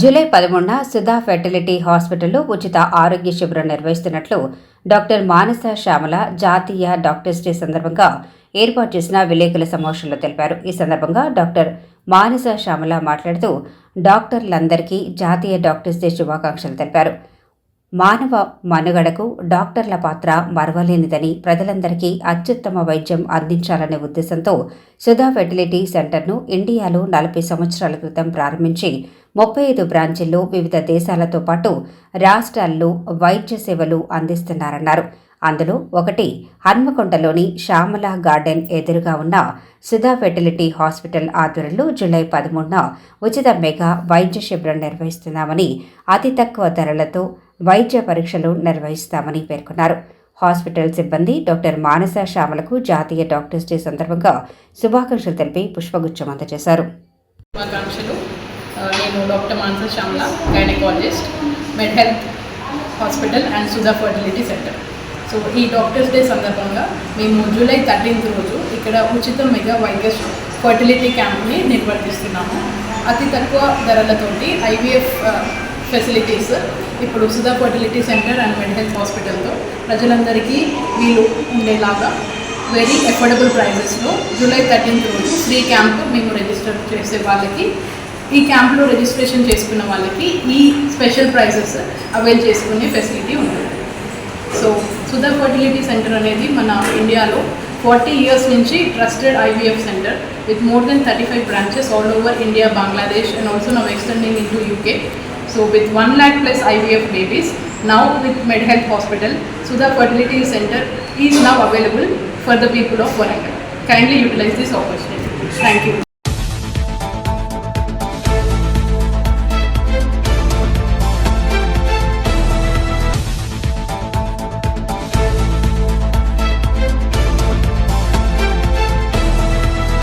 July పదమూడున Sudha fertility హాస్పిటల్లో ఉచిత ఆరోగ్య శిబిరం నిర్వహిస్తున్నట్లు డాక్టర్ మానస శ్యామల జాతీయ డాక్టర్స్ డే సందర్భంగా ఏర్పాటు చేసిన విలేకరుల సమావేశంలో తెలిపారు. ఈ సందర్భంగా డాక్టర్ మానస శ్యామల మాట్లాడుతూ డాక్టర్లందరికీ జాతీయ డాక్టర్స్ డే శుభాకాంక్షలు తెలిపారు. మానవ మనుగడకు డాక్టర్ల పాత్ర మరవలేనిదని ప్రజలందరికీ అత్యుత్తమ వైద్యం అందించాలనే ఉద్దేశంతో సుధా ఫెర్టిలిటీ సెంటర్ను ఇండియాలో నలభై సంవత్సరాల క్రితం ప్రారంభించి ముప్పై ఐదు బ్రాంచీల్లో వివిధ దేశాలతో పాటు రాష్ట్రాల్లో వైద్య సేవలు అందిస్తున్నారన్నారు. అందులో ఒకటి హన్మకొండలోని శ్యామల గార్డెన్ ఎదురుగా ఉన్న సుధా ఫెర్టిలిటీ హాస్పిటల్ ఆధ్వర్యంలో జూలై పదమూడున ఉచిత మెగా వైద్య శిబిరం నిర్వహిస్తున్నామని అతి తక్కువ ధరలతో వైద్య పరీక్షలు నిర్వహిస్తామని పేర్కొన్నారు. హాస్పిటల్ సిబ్బంది డాక్టర్ మానస శ్యామలకు జాతీయ డాక్టర్స్ డే సందర్భంగా శుభాకాంక్షలు తెలిపి పుష్పగుచ్చం అందజేశారు. నేను doctor Mansa Shyamala gynaecologist Med Health hospital and Sudha fertility centre so ఈ డాక్టర్స్ డే సందర్భంగా మేము జూలై థర్టీన్త్ రోజు ఇక్కడ ఉచిత మెగా వైద్య ఫర్టిలిటీ క్యాంప్ని నిర్వర్తిస్తున్నాము. అతి తక్కువ ధరలతోటి ఐవీఎఫ్ ఫెసిలిటీస్ ఇప్పుడు Sudha fertility centre and Med Health హాస్పిటల్తో ప్రజలందరికీ వీలు ఉండేలాగా వెరీ అఫోర్డబుల్ ప్రైజెస్లో జూలై థర్టీన్త్ రోజు ఫ్రీ క్యాంప్ మేము రిజిస్టర్ చేసే వాళ్ళకి ఈ క్యాంప్లో రిజిస్ట్రేషన్ చేసుకున్న వాళ్ళకి ఈ స్పెషల్ ప్రైజెస్ అవైల్ చేసుకునే ఫెసిలిటీ ఉంటుంది. సో సుధా ఫర్టిలిటీ సెంటర్ అనేది మన ఇండియాలో ఫార్టీ ఇయర్స్ నుంచి trusted IVF centre with more than thirty five branches all over India Bangladesh and also now extending into UK so with one lakh plus IVF babies now with Med Health hospital Sudha fertility centre is now available for the people of Warangal kindly utilise this opportunity thank you